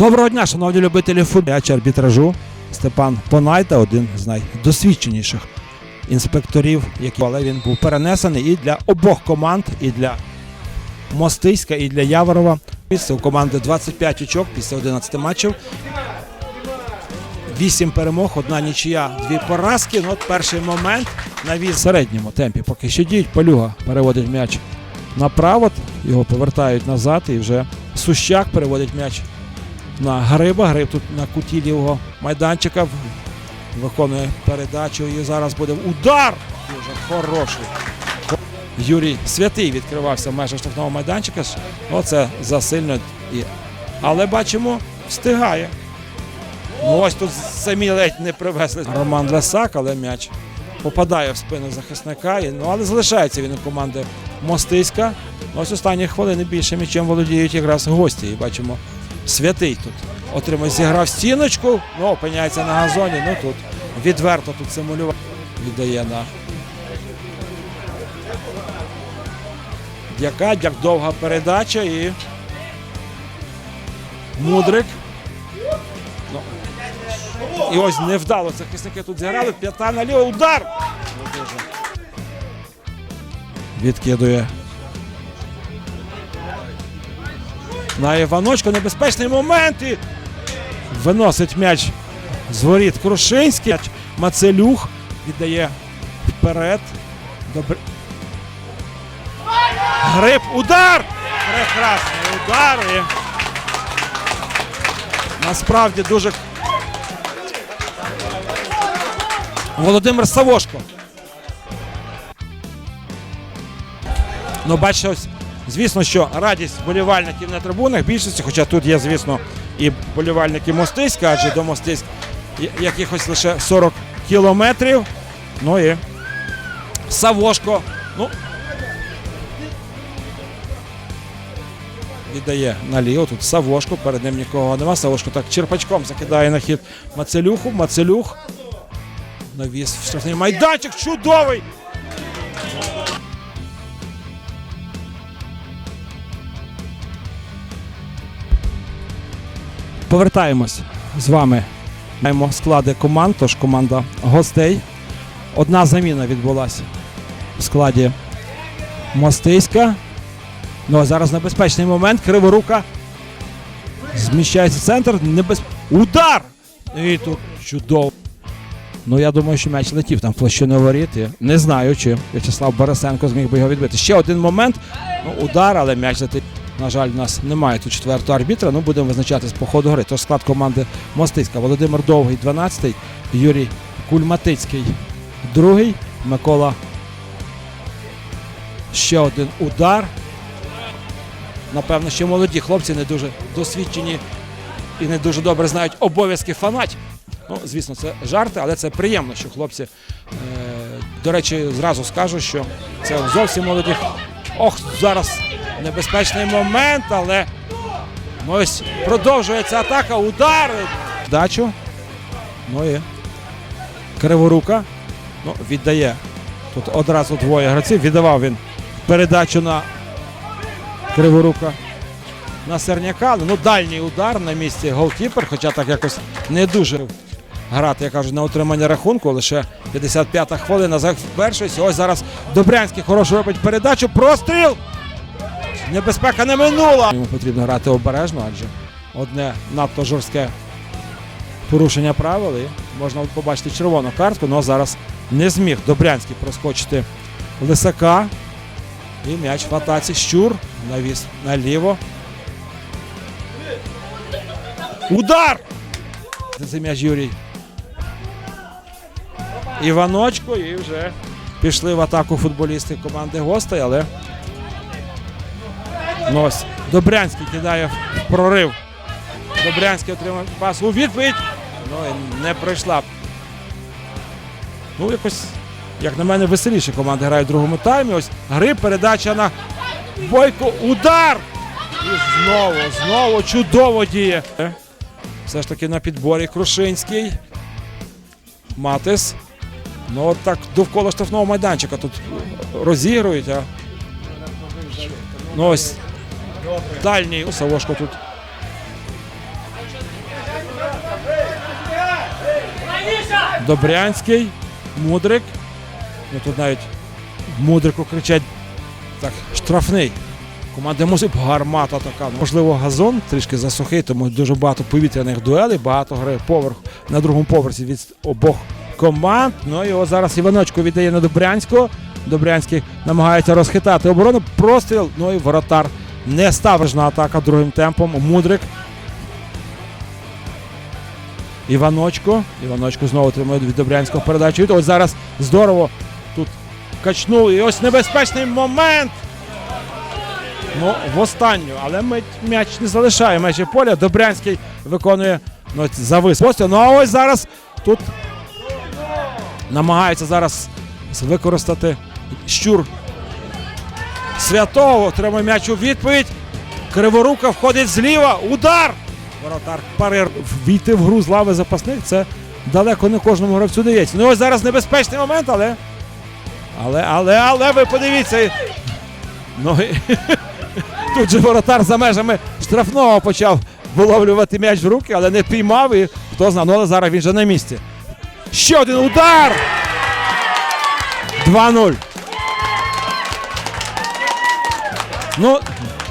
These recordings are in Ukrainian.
Доброго дня, шановні любителі футболу. М'яч арбітражу Степан Понайта, один з найдосвідченіших інспекторів, які але він був перенесений і для обох команд, і для Мостиська, і для Яворова. Місце у команди 25 очок після 11 матчів. 8 перемог, одна нічия, дві поразки. Ну, от перший момент на віз середньому темпі. Поки що діють. Полюга переводить м'яч направо, його повертають назад і вже Сущак переводить м'яч на Гриба. Гриб тут на куті лівого майданчика. Виконує передачу і зараз буде удар. Дуже хороший. Юрій Святий відкривався в межах штрафного майданчика. Оце засильно. Але бачимо, встигає. Ну, ось тут самі ледь не привезли Роман Лесак, але м'яч попадає в спину захисника. Ну, але залишається він у команди Мостиська. Ну, Ось останні хвилини більше м'ячем володіють якраз гості. І бачимо, святий тут отримує, зіграв стіночку, ну, опиняється на газоні. Ну тут відверто тут симулював. Віддає на Дяка, дяк довга передача і Мудрик. Ну, і ось невдало захисники тут зіграли. П'ята наліво. Удар! Відкидує. На Іваночку небезпечний момент. І виносить м'яч з воріт Крушинський. Мацелюх віддає вперед. Добре. Гриб. Удар! Прекрасний удар. І... Насправді дуже. Володимир Савошко. Ну, бачите, ось, звісно, що радість болівальників на трибунах більшості, хоча тут є, звісно, і болівальники Мостиська, адже до Мостиськ якихось лише 40 кілометрів. Ну і Савошко. Ну, віддає наліво. Тут Савошко, перед ним нікого нема. Савошко так черпачком закидає на хід Мацелюху. Мацелюх. Навіс в штрафний майданчик. Чудовий! Повертаємось з вами. Маємо склади команд, тож команда гостей. Одна заміна відбулася в складі Мостиська. Ну а зараз небезпечний момент. Криворука. Зміщається в центр. Небез... Удар! І тут чудово. Ну я думаю, що м'яч летів там в площину воріт. Не знаю, чи В'ячеслав Борисенко зміг би його відбити. Ще один момент. Ну, удар, але м'яч летить. На жаль, у нас немає тут четвертого арбітра. Ну, будемо визначатись по ходу гри. Тож склад команди Мостиська. Володимир Довгий, 12-й. Юрій Кульматицький, другий. Микола. Ще один удар. Напевно, ще молоді хлопці не дуже досвідчені і не дуже добре знають обов'язки фанатів. Ну, звісно, це жарти, але це приємно, що хлопці. Е, до речі, зразу скажу, що це зовсім молоді. Ох, зараз небезпечний момент, але ну, ось продовжується атака, удар. Дачу. Ну і Криворука. Ну, віддає. Тут одразу двоє гравців. Віддавав він передачу на Криворука. На Серняка. Ну, дальній удар на місці голкіпер, хоча так якось не дуже грати, я кажу, на утримання рахунку. Лише 55-та хвилина завершується. Ось зараз Добрянський хорошу робить передачу. Простріл! Небезпека не минула. Йому потрібно грати обережно, адже одне надто жорстке порушення правил. І можна побачити червону картку. Ну а зараз не зміг Добрянський проскочити Лисака. І м'яч в атаці. Щур. Навіс наліво. Удар! Це м'яч Юрій. Іваночко і вже пішли в атаку футболісти команди гостей, але ну ось Добрянський кидає в прорив. Добрянський отримав пас у відповідь. Ну і не пройшла. Ну, якось, як на мене, веселіше команди грають в другому таймі. Ось гри, передача на Бойко. Удар! І знову, знову чудово діє. Все ж таки на підборі Крушинський. Матис. Ну, от так довкола штрафного майданчика тут розігрують. А... Ну ось Дальній. Савошко тут. Добрянський. Мудрик. Ну Тут навіть Мудрику кричать. Так, штрафний. Команда Мусип гармата така. Можливо, газон трішки засухий, тому дуже багато повітряних дуелей, багато гри поверх на другому поверсі від обох команд. Ну і його зараз Іваночко віддає на Добрянського. Добрянський намагається розхитати оборону. Простріл, ну і воротар не ставижна атака другим темпом. Мудрик. Іваночко. Іваночко знову отримує від Добрянського передачу. Ось зараз здорово тут качнув. І ось небезпечний момент. Ну, в останню, але м'яч не залишає межі поля. Добрянський виконує ну, завис. Ну а ось зараз тут намагається зараз використати щур святого. Отримує м'яч у відповідь. Криворука входить зліва. Удар! Воротар парир війти в гру з лави запасних. Це далеко не кожному гравцю дається. Ну ось зараз небезпечний момент, але. Але, але, але ви подивіться. Ну, Тут же воротар за межами штрафного почав виловлювати м'яч в руки, але не піймав і хто знає, ну, але зараз він же на місці. Ще один удар! 2-0. Ну,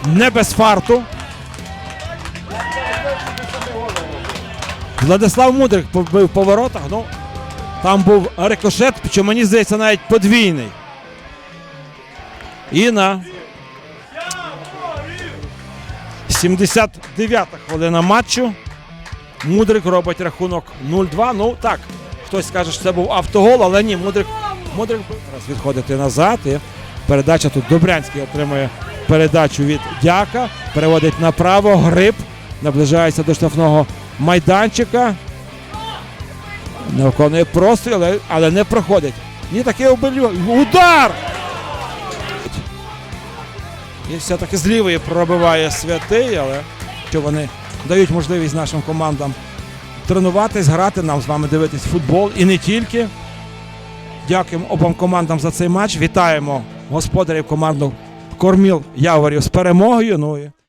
не без фарту. Владислав Мудрик побив по воротах. Ну, там був рикошет, що мені здається, навіть подвійний. І на 79-та хвилина матчу. Мудрик робить рахунок 0-2. Ну так, хтось скаже, що це був автогол, але ні, Мудрик, Мудрик зараз відходити назад. І передача тут Добрянський отримує передачу від Дяка. Переводить направо. Гриб наближається до штрафного майданчика. Не виконує простріл, але, але не проходить. Ні, такий обилю. Удар! І все-таки з пробиває святий, але що вони дають можливість нашим командам тренуватись, грати, нам з вами дивитись футбол і не тільки. Дякуємо обом командам за цей матч. Вітаємо господарів команду Корміл Яворів з перемогою. Ну і